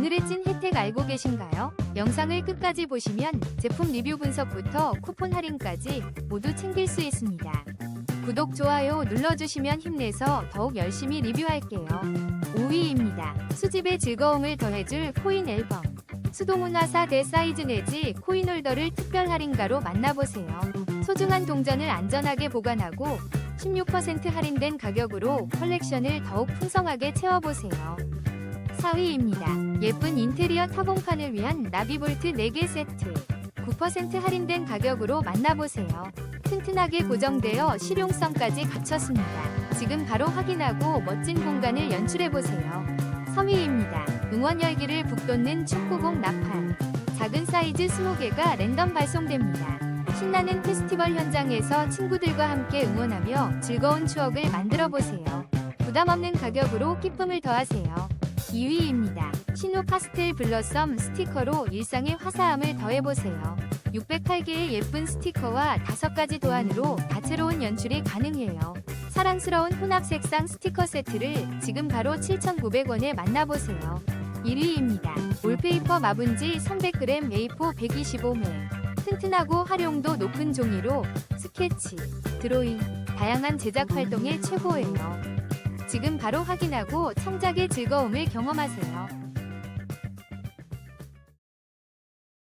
오늘의 찐 혜택 알고 계신가요? 영상을 끝까지 보시면 제품 리뷰 분석부터 쿠폰 할인까지 모두 챙길 수 있습니다. 구독, 좋아요 눌러주시면 힘내서 더욱 열심히 리뷰할게요. 5위입니다. 수집의 즐거움을 더해줄 코인 앨범. 수동문화사 대사이즈 내지 코인홀더를 특별 할인가로 만나보세요. 소중한 동전을 안전하게 보관하고 16% 할인된 가격으로 컬렉션을 더욱 풍성하게 채워보세요. 4위입니다. 예쁜 인테리어 타공판을 위한 나비볼트 4개 세트. 9% 할인된 가격으로 만나보세요. 튼튼하게 고정되어 실용성까지 갖췄습니다. 지금 바로 확인하고 멋진 공간을 연출해보세요. 3위입니다. 응원 열기를 북돋는 축구공 나팔. 작은 사이즈 20개가 랜덤 발송됩니다. 신나는 페스티벌 현장에서 친구들과 함께 응원하며 즐거운 추억을 만들어 보세요. 부담 없는 가격으로 기쁨을 더하세요. 2위입니다. 신호 파스텔 블러썸 스티커로 일상의 화사함을 더해보세요. 608개의 예쁜 스티커와 5가지 도안으로 다채로운 연출이 가능해요. 사랑스러운 혼합 색상 스티커 세트를 지금 바로 7,900원에 만나보세요. 1위입니다. 올페이퍼 마분지 300g A4 125매. 튼튼하고 활용도 높은 종이로 스케치, 드로잉, 다양한 제작 활동에 최고예요. 지금 바로 확인하고 창작의 즐거움을 경험하세요.